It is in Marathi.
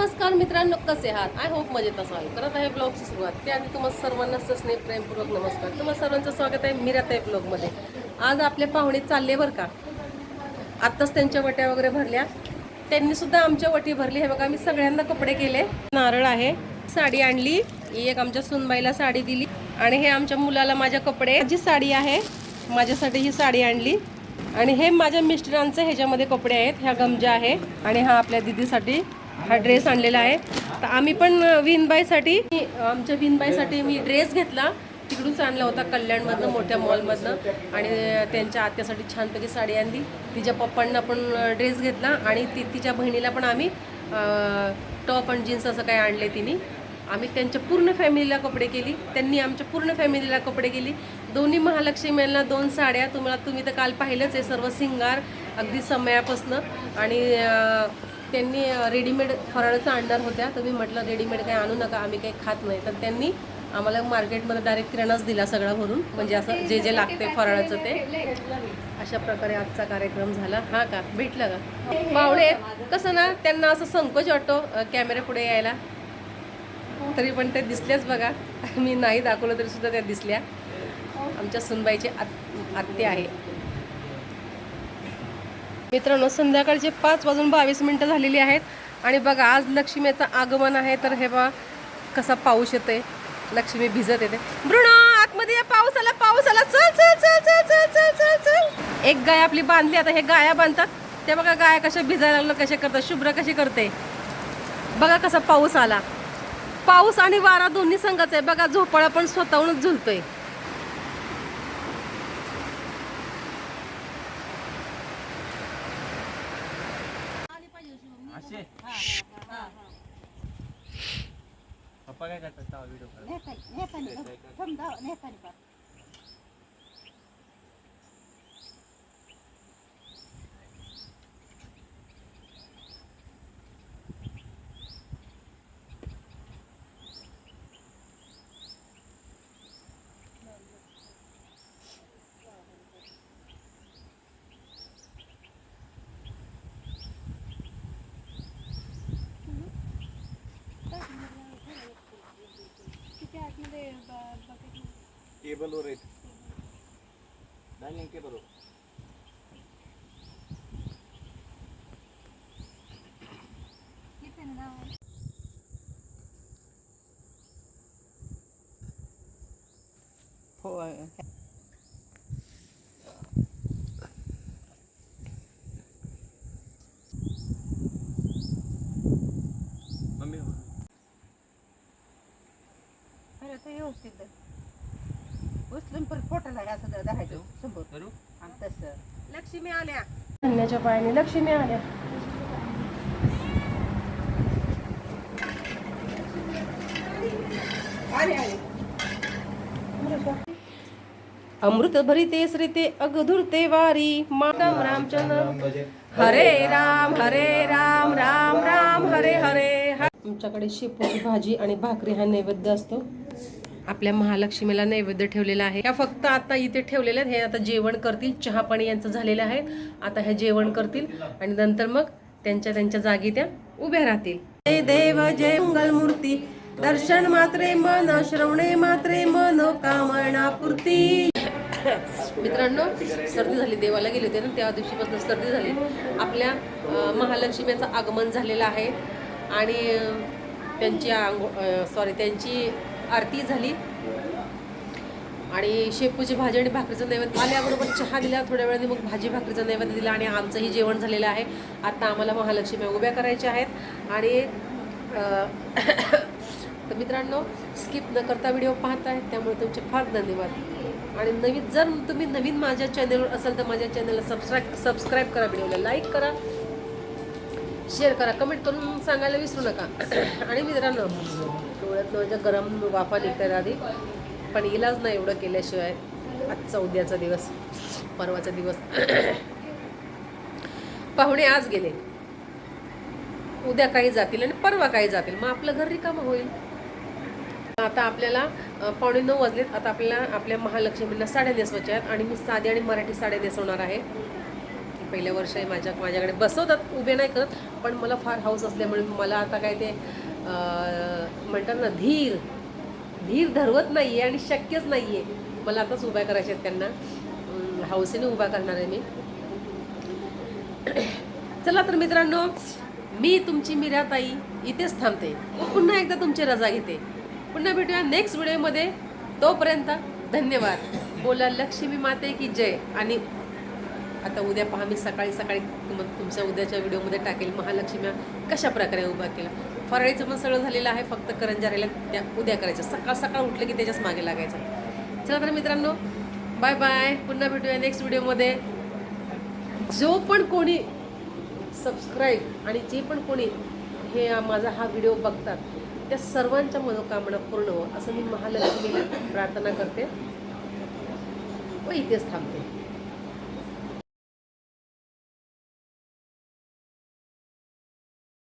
नमस्कार मित्रांनो कसे आहात? आय होप मजेत असाल. करत आहे ब्लॉगची सुरुवात. त्याआधी तुम्हाला सर्वांना सस्ने प्रेमपूर्वक नमस्कार. तुम्हाला सर्वांचं स्वागत आहे मिरात आहे ब्लॉगमध्ये. आज आपले पाहुणे चालले बरं का? आत्ताच त्यांच्या वट्या वगैरे भरल्या. त्यांनी सुद्धा आमच्या वटी भरली. हे बघा मी सगळ्यांना कपडे केले. नारळ आहे साडी आणली. ही एक आमच्या सुनबाईला साडी दिली. आणि हे आमच्या मुलाला माझ्या कपडे. जी साडी आहे. माझ्यासाठी ही साडी आणली. आणि हे माझ्या मिस्टरांचे ह्याच्यामध्ये कपडे आहेत. ह्या गमजा आहे. आणि हा आपल्या दिदीसाठी हा ड्रेस आणलेला आहे. तर आम्ही पण विनबाईसाठी आमच्या विनबाईसाठी मी ड्रेस घेतला. तिकडूनच आणला होता कल्याणमधनं मोठ्या मॉलमधनं. आणि त्यांच्या आत्यासाठी छानपैकी साडी आणली. तिच्या पप्पांना पण ड्रेस घेतला. आणि ती तिच्या बहिणीला पण आम्ही टॉप आणि जीन्स असं काय आणले तिने. आम्ही त्यांच्या पूर्ण फॅमिलीला कपडे केली. त्यांनी आमच्या पूर्ण फॅमिलीला कपडे केली. दोन्ही महालक्ष्मीला दोन साड्या. तुम्हाला तुम्ही तर काल पाहिलंच आहे सर्व सिंगार. अगदी समयापासनं. आणि त्यांनी रेडीमेड फराळाचं आणणार होत्या. तर मी म्हटलं रेडीमेड काही आणू नका आम्ही काही खात नाही. तर त्यांनी आम्हाला मार्केटमध्ये डायरेक्ट किराणाच दिला सगळा भरून. म्हणजे असं जे जे लागते फराळाचं ते. अशा प्रकारे आजचा कार्यक्रम झाला. हा का? भेटला का? पाहुणे कसं ना त्यांना असं संकोच वाटतो कॅमेरा पुढे यायला. तरी पण ते दिसल्याच बघा. मी नाही दाखवलं तरी सुद्धा त्या दिसल्या. आमच्या सुनबाईचे आत आत्ते आहे. मित्रांनो संध्याकाळचे पाच वाजून बावीस मिनटं झालेली आहेत. आणि बघा आज लक्ष्मीचं आगमन आहे तर हे बा कसा पाऊस येते लक्ष्मी भिजत येते. भ्रूण आतमध्ये या पाऊस आला पाऊस आला चल चल चल चल चल चल चल चल. एक गाय आपली बांधली आता हे गाया बांधतात. ते बघा गाया कशा भिजायला लागलं कशा करतात शुभ्र कशी करते. बघा कसा पाऊस आला. पाऊस आणि वारा दोन्ही संघाच आहे. बघा झोपाळा पण स्वतःहूनच झुलतोय. કરતા નેતાની નેતાની સમજાવો નેતાની પાસે table or it? Dining table. Poor. Mami. Pero estoy yo, usted. उचलून परत पोटाला असं धरायचं. समोर करू? आणि तसं. लक्ष्मी आल्या. धन्याच्या पायाने लक्ष्मी आल्या. अमृत भरिते श्रीते अगधुरते वारी. मातम रामचंद्र. हरे राम हरे राम राम राम हरे हरे. आमच्याकडे शेपूची भाजी आणि भाकरी हा नैवेद्य असतो. आपल्या महालक्ष्मीला नैवेद्य ठेवलेला आहे. या फक्त आता इथे ठेवलेले आहेत. हे आता जेवण करतील. चहा पाणी यांचं झालेलं आहे. आता हे जेवण करतील आणि नंतर मग त्यांच्या त्यांच्या जागी त्या उभ्या राहतील. जय देव जय मंगल मूर्ती दर्शन मात्रे मन श्रवणे मात्रे मन कामना पूर्ती मित्रांनो सर्दी झाली. देवाला गेले होते ना त्या दिवशीपासून सर्दी झाली. आपल्या महालक्ष्मीचं आगमन झालेलं आहे. आणि त्यांची आंघो सॉरी त्यांची आरती झाली. आणि शेपूची भाजी आणि भाकरीचं नैवेद्य आल्याबरोबर चहा दिला थोड्या वेळाने मग भाजी भाकरीचं नैवेद्य दिला आणि आमचंही जेवण झालेलं आहे. आता आम्हाला महालक्ष्मी उभ्या करायच्या आहेत. आणि तर मित्रांनो स्किप न करता व्हिडिओ पाहताय त्यामुळे तुमचे फार धन्यवाद. आणि नवीन जर तुम्ही नवीन माझ्या चॅनलवर असाल तर माझ्या चॅनलला सबस्क्राईब सबस्क्राईब करा व्हिडिओला लाईक करा. शेअर करा. कमेंट करून सांगायला विसरू नका. आणि मित्रांनो डोळ्यात माझ्या म्हणजे गरम वाफा निघतात आधी. पण इलाज नाही एवढं केल्याशिवाय. आजचा उद्याचा दिवस परवाचा दिवस. पाहुणे आज गेले. उद्या काही जातील आणि परवा काही जातील. मग आपलं घर रिकामं होईल. आता आपल्याला पावणे नऊ वाजलेत. आता आपल्याला आपल्या महालक्ष्मींना साड्या नेसवायच्या आहेत. आणि मी साधी आणि मराठी साड्या नेसवणार आहे. पहिल्या वर्ष आहे माझ्या माझ्याकडे बसवतात उभे नाही करत पण मला फार हाऊस असल्यामुळे मला आता काय ते म्हणतात ना धीर धीर धरवत नाही आहे आणि शक्यच नाही आहे मला आताच उभ्या करायच्या आहेत त्यांना. हौसेने उभा करणार आहे मी. चला तर मित्रांनो मी तुमची मीराताई इथेच थांबते. पुन्हा एकदा तुमची रजा घेते. पुन्हा भेटूया नेक्स्ट व्हिडिओमध्ये तोपर्यंत धन्यवाद. बोला लक्ष्मी माते की जय. आणि आता उद्या पहा मी सकाळी सकाळी तुम तुमच्या उद्याच्या व्हिडिओमध्ये टाकेल महालक्ष्म्या कशा प्रकारे उभा केला. फराळीचं पण सगळं झालेलं आहे फक्त करंजाऱ्याला त्या उद्या करायचं. सकाळ सकाळ उठलं की त्याच्याच मागे लागायचं. चला तर मित्रांनो बाय बाय पुन्हा भेटूया नेक्स्ट व्हिडिओमध्ये. जो पण कोणी सबस्क्राईब आणि जे पण कोणी हे माझा हा व्हिडिओ बघतात त्या सर्वांच्या मनोकामना पूर्ण हो असं मी महालक्ष्मीला प्रार्थना करते. व इथेच थांबते.